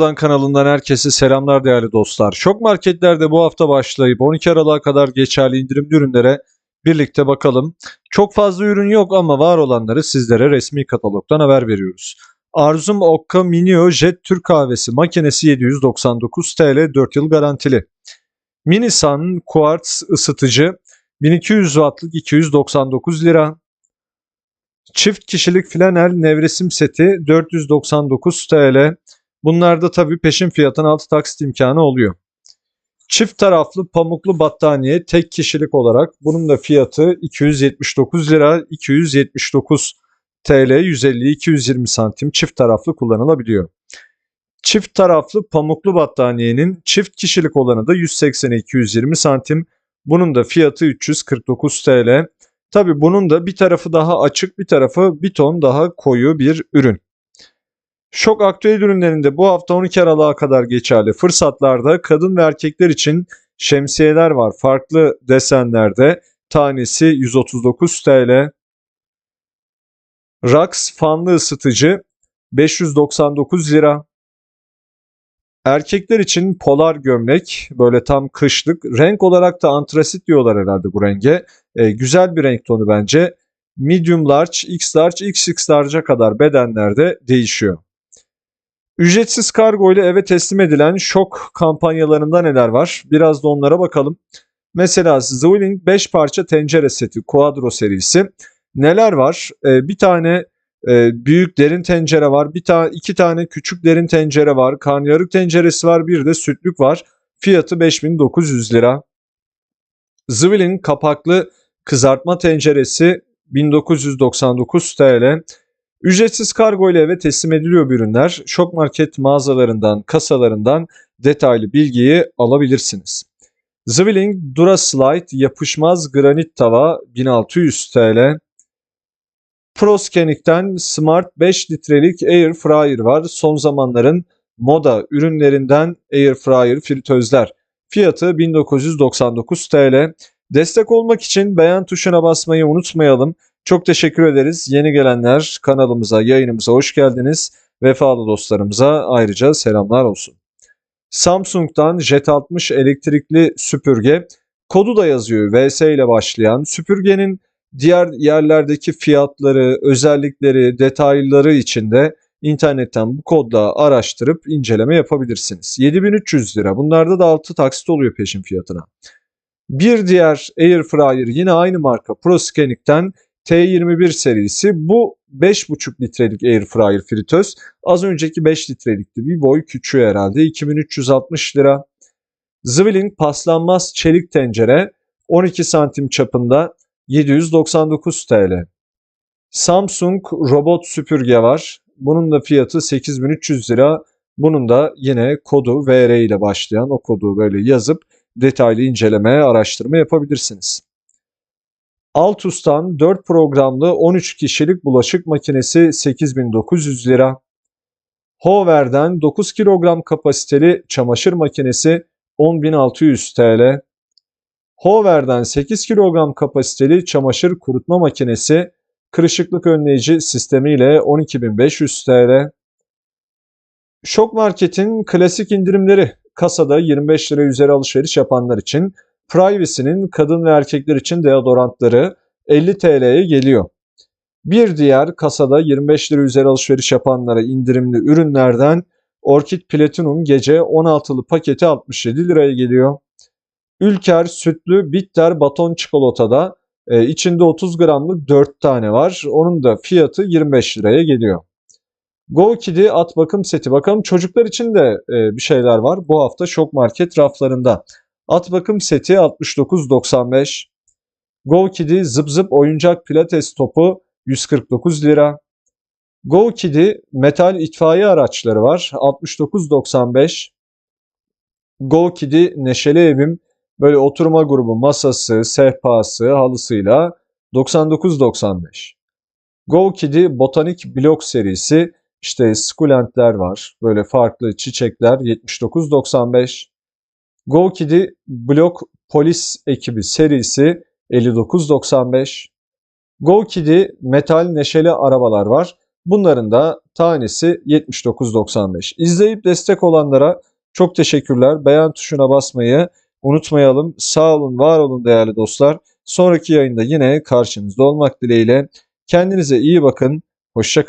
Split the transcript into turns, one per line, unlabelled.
Buradan kanalından herkese selamlar değerli dostlar. Şok marketlerde bu hafta başlayıp 12 Aralık'a kadar geçerli indirimli ürünlere birlikte bakalım. Çok fazla ürün yok ama var olanları sizlere resmi katalogdan haber veriyoruz. Arzum Okka Minio Jet Türk kahvesi makinesi 799 TL 4 yıl garantili. Minisan Quartz ısıtıcı 1200 wattlık 299 lira. Çift kişilik flanel nevresim seti 499 TL. Bunlarda tabii peşin fiyatın altı taksit imkanı oluyor. Çift taraflı pamuklu battaniye tek kişilik olarak bunun da fiyatı 279 lira 279 TL 150-220 santim çift taraflı kullanılabiliyor. Çift taraflı pamuklu battaniyenin çift kişilik olanı da 180-220 santim. Bunun da fiyatı 349 TL. Tabi bunun da bir tarafı daha açık bir tarafı bir ton daha koyu bir ürün. Şok aktüel ürünlerinde bu hafta 12 Aralık'a kadar geçerli fırsatlarda kadın ve erkekler için şemsiyeler var. Farklı desenlerde tanesi 139 TL. Rax fanlı ısıtıcı 599 lira. Erkekler için polar gömlek böyle tam kışlık. Renk olarak da antrasit diyorlar herhalde bu renge. E, güzel bir renk tonu bence. Medium large, X large, XX large'a kadar bedenlerde değişiyor. Ücretsiz kargo ile eve teslim edilen şok kampanyalarında neler var? Biraz da onlara bakalım. Mesela Zwilling 5 parça tencere seti Quadro serisi. Neler var? Ee, bir tane e, büyük derin tencere var. Bir tane iki tane küçük derin tencere var. Karnıyarık tenceresi var. Bir de sütlük var. Fiyatı 5900 lira. Zwilling kapaklı kızartma tenceresi 1999 TL. Ücretsiz kargo ile eve teslim ediliyor ürünler. Şok market mağazalarından, kasalarından detaylı bilgiyi alabilirsiniz. Zwilling Duraslite yapışmaz granit tava 1600 TL. Proscanic'ten Smart 5 litrelik Air Fryer var. Son zamanların moda ürünlerinden Air Fryer fritözler. Fiyatı 1999 TL. Destek olmak için beğen tuşuna basmayı unutmayalım. Çok teşekkür ederiz. Yeni gelenler kanalımıza, yayınımıza hoş geldiniz. Vefalı dostlarımıza ayrıca selamlar olsun. Samsung'dan Jet 60 elektrikli süpürge. Kodu da yazıyor VS ile başlayan. Süpürgenin diğer yerlerdeki fiyatları, özellikleri, detayları için de internetten bu kodla araştırıp inceleme yapabilirsiniz. 7300 lira. Bunlarda da 6 taksit oluyor peşin fiyatına. Bir diğer Air Fryer yine aynı marka ProScanic'ten T21 serisi. Bu 5,5 litrelik Air Fryer fritöz. Az önceki 5 litrelikti. Bir boy küçüğü herhalde. 2360 lira. Zwilling paslanmaz çelik tencere 12 santim çapında 799 TL. Samsung robot süpürge var. Bunun da fiyatı 8300 lira. Bunun da yine kodu VR ile başlayan o kodu böyle yazıp detaylı inceleme, araştırma yapabilirsiniz. Altus'tan 4 programlı 13 kişilik bulaşık makinesi 8900 lira. Hover'den 9 kilogram kapasiteli çamaşır makinesi 10600 TL. Hover'den 8 kilogram kapasiteli çamaşır kurutma makinesi kırışıklık önleyici sistemiyle 12500 TL. Şok Market'in klasik indirimleri kasada 25 lira üzeri alışveriş yapanlar için Privacy'nin kadın ve erkekler için deodorantları 50 TL'ye geliyor. Bir diğer kasada 25 lira üzeri alışveriş yapanlara indirimli ürünlerden Orchid Platinum gece 16'lı paketi 67 liraya geliyor. Ülker sütlü bitter baton çikolatada e, içinde 30 gramlık 4 tane var. Onun da fiyatı 25 liraya geliyor. Go Kid'i at bakım seti. Bakalım çocuklar için de e, bir şeyler var. Bu hafta Şok Market raflarında. At bakım seti 69.95. Go Kid'i zıp zıp oyuncak pilates topu 149 lira. Go Kid'i metal itfaiye araçları var 69.95. Go Kid'i neşeli evim böyle oturma grubu masası, sehpası, halısıyla 99.95. Go Kid'i botanik blok serisi işte sukulentler var. Böyle farklı çiçekler 79.95. Go Kid'i Blok Polis ekibi serisi 59.95. Go Kid'i metal neşeli arabalar var. Bunların da tanesi 79.95. İzleyip destek olanlara çok teşekkürler. Beğen tuşuna basmayı unutmayalım. Sağ olun, var olun değerli dostlar. Sonraki yayında yine karşınızda olmak dileğiyle. Kendinize iyi bakın. Hoşça